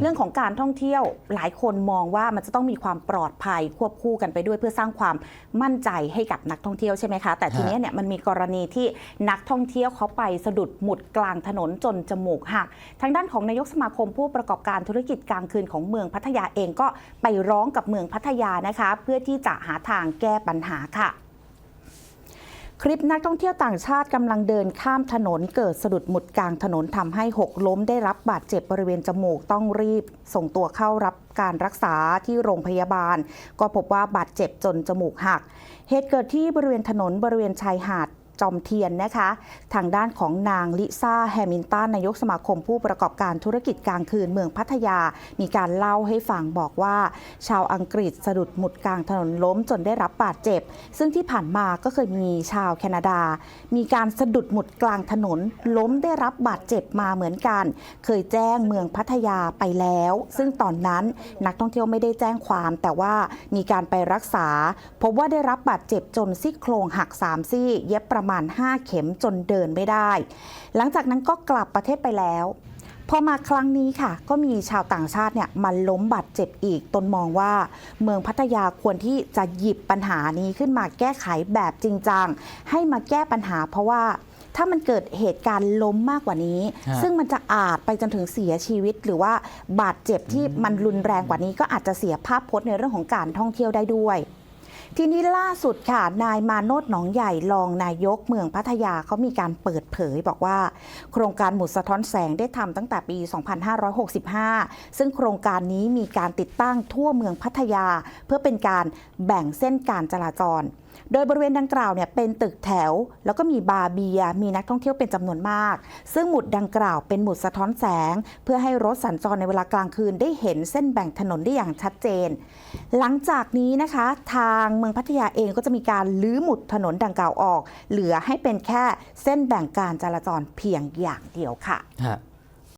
เรื่องของการท่องเที่ยวหลายคนมองว่ามันจะต้องมีความปลอดภัยควบคู่กันไปด้วยเพื่อสร้างความมั่นใจให้กับนักท่องเที่ยวใช่ไหมคะ แต่ทีนี้เนี่ยมันมีกรณีที่นักท่องเที่ยวเขาไปสะดุดหมุดกลางถนนจนจมูกหักทางด้านของนายกสมาคมผู้ประกอบการธุรกิจกลางคืนของเมืองพัทยาเองก็ไปร้องกับเมืองพัทยานะคะ เพื่อที่จะหาทางแก้ปัญหาค่ะ คลิปนักท่องเที่ยวต่างชาติกำลังเดินข้ามถนนเกิดสะดุดหมุดกลางถนนทำให้หกล้มได้รับบาดเจ็บบริเวณจมูกต้องรีบ ส่งตัวเข้ารับการรักษาที่โรงพยาบาล ก็พบว่าบาดเจ็บจนจมูกหัก เหตุเกิดที่บริเวณถนนบริเวณชายหาด จอมเทียนนะคะ ทางด้านของนางลิซ่าแฮมิลตันนายกสมาคมผู้ประกอบการธุรกิจกลางคืนเมืองพัทยา มีการเล่าให้ฟังบอกว่า ชาวอังกฤษสะดุดหมุดกลางถนนล้มจนได้รับบาดเจ็บ ซึ่งที่ผ่านมาก็เคยมีชาวแคนาดา มีการสะดุดหมุดกลางถนน ล้มได้รับบาดเจ็บมาเหมือนกัน เคยแจ้งเมืองพัทยาไปแล้ว ซึ่งตอนนั้นนักท่องเที่ยวไม่ได้แจ้งความ แต่ว่ามีการไปรักษา พบว่าได้รับบาดเจ็บจนซี่โครงหักสามซี่เย็บประมาณ5 เข็มจนเดินไม่ได้ หลังจากนั้นก็กลับประเทศไปแล้วพอมาครั้งนี้ค่ะ ก็มีชาวต่างชาติเนี่ยมาล้มบาดเจ็บอีก ตนมองว่าเมืองพัทยาควรที่จะหยิบปัญหานี้ขึ้นมาแก้ไขแบบจริงจังให้มาแก้ปัญหาเพราะว่าถ้ามันเกิดเหตุการณ์ล้มมากกว่านี้ฮะซึ่งมันจะอาจไปจนถึงเสียชีวิต หรือว่าบาดเจ็บที่มันรุนแรงกว่านี้ ก็อาจจะเสียภาพพจน์ในเรื่องของการท่องเที่ยวได้ด้วย ทีนี้ล่าสุดค่ะ นายมาโนดหนองใหญ่รองนายกเมืองพัทยาเขามีการเปิดเผยบอกว่า โครงการหมุดสะท้อนแสงได้ทำตั้งแต่ปี 2565 ซึ่งโครงการนี้มีการติดตั้งทั่วเมืองพัทยา เพื่อเป็นการแบ่งเส้นการจราจร โดยบริเวณดังกล่าวเนี่ยเป็นตึกแถว แล้วก็มีบาร์เบียมีนักท่องเที่ยวเป็นจำนวนมาก ซึ่งหมุดดังกล่าวเป็นหมุดสะท้อนแสง เพื่อให้รถสัญจรในเวลากลางคืนได้เห็นเส้นแบ่งถนนได้อย่างชัดเจน หลังจากนี้นะคะ ทางเมืองพัทยาเองก็จะมีการลื้อหมุดถนนดังกล่าวออก เหลือให้เป็นแค่เส้นแบ่งการจราจรเพียงอย่างเดียวค่ะ